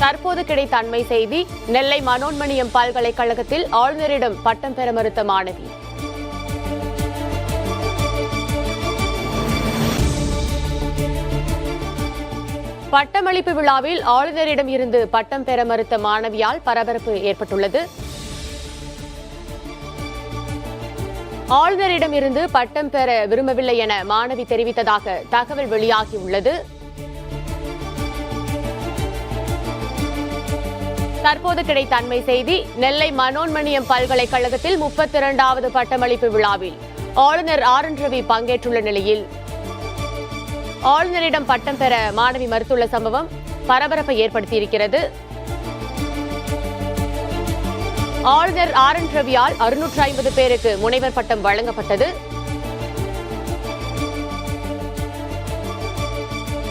தற்போது கிடைத்த அண்மை செய்தி நெல்லை மனோன்மணியம் பல்கலைக்கழகத்தில் ஆளுநரிடம் பட்டம் பெற மறுத்த மாணவி. பட்டமளிப்பு விழாவில் ஆளுநரிடம் இருந்து பட்டம் பெற மறுத்த மாணவியால் பரபரப்பு ஏற்பட்டுள்ளது. ஆளுநரிடம் இருந்து பட்டம் பெற விரும்பவில்லை என மாணவி தெரிவித்ததாக தகவல் வெளியாகியுள்ளது தற்போது கிடைத்த அண்மை செய்தி நெல்லை மனோன்மணியம் பல்கலைக்கழகத்தில் முப்பத்தி இரண்டாவது பட்டமளிப்பு விழாவில் ஆளுநர் ஆர் என் ரவி பங்கேற்றுள்ள நிலையில் ஆளுநரிடம் பட்டம் பெற மாணவி மறுத்துள்ள சம்பவம் பரபரப்பை ஏற்படுத்தியிருக்கிறது. ஆளுநர் ஆர் என் ரவியால் அறுநூற்று ஐம்பது பேருக்கு முனைவர் பட்டம் வழங்கப்பட்டது.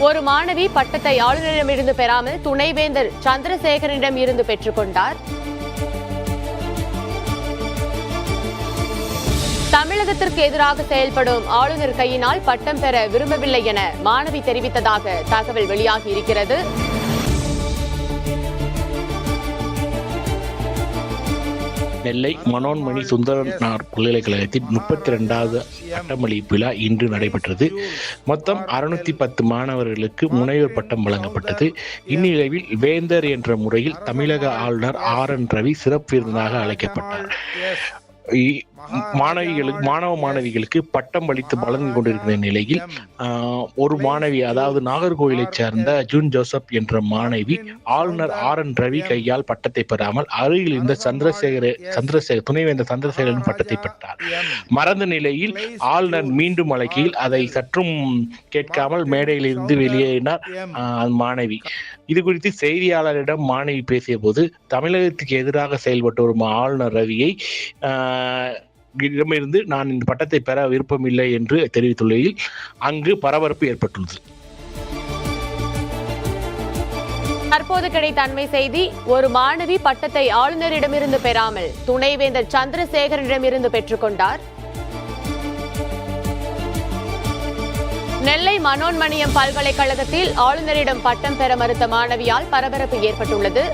ஒரு மாணவி பட்டத்தை ஆளுநரிடமிருந்து பெறாமல் துணைவேந்தர் சந்திரசேகரனிடம் இருந்து பெற்றுக்கொண்டார் தமிழகத்திற்கு எதிராக செயல்படும் ஆளுநர் கையினால் பட்டம் பெற விரும்பவில்லை என மாணவி தெரிவித்ததாக தகவல் வெளியாகி இருக்கிறது. நெல்லை மனோன்மணி சுந்தரனார் பல்கலைக்கழகத்தின் முப்பத்தி ரெண்டாவது பட்டமளிப்பு விழா இன்று நடைபெற்றது. மொத்தம் அறுநூத்தி பத்து மாணவர்களுக்கு முனைவர் பட்டம் வழங்கப்பட்டது. இந்நிகழ்வில் வேந்தர் என்ற முறையில் தமிழக ஆளுநர் ஆர் என் ரவி சிறப்பு விருந்தினராக அழைக்கப்பட்டார். மாணவிகளுக்கு மாணவ மாணவிகளுக்கு பட்டம் அளித்து வழங்கி கொண்டிருக்கிற நிலையில் ஒரு மாணவி அதாவது நாகர்கோவிலைச் சேர்ந்த ஜூன் ஜோசப் என்ற மாணவி ஆளுநர் ஆர். என். ரவி கையால் பட்டத்தை பெறாமல் அருகில் இருந்த சந்திரசேகர சந்திரசேகர் துணைவேந்தர் சந்திரசேகரன் பட்டத்தை பெற்றார். மறந்த நிலையில் ஆளுநர் மீண்டும் அழைக்கையில் அதை சற்றும் கேட்காமல் மேடையில் இருந்து வெளியேறினார் மாணவி. இது குறித்து செய்தியாளரிடம் மாணவி பேசிய போது தமிழகத்துக்கு எதிராக செயல்பட்டு வரும் ஆளுநர் ரவியை இருந்து இடமிருந்து நான் இந்த பட்டத்தை பெற விருப்பமில்லை என்று தெரிவித்துள்ளையில் அங்கு பரபரப்பு ஏற்பட்டுள்ளது. தற்போது கிடைத்த அண்மை செய்தி ஒரு மாணவி பட்டத்தை ஆளுநரிடமிருந்து பெறாமல் துணைவேந்தர் சந்திரசேகரனிடமிருந்து பெற்றுக்கொண்டார் நெல்லை மனோன்மணியம் பல்கலைக்கழகத்தில் ஆளுநரிடம் பட்டம் பெற மறுத்த மாணவியால் பரபரப்பு ஏற்பட்டுள்ளது.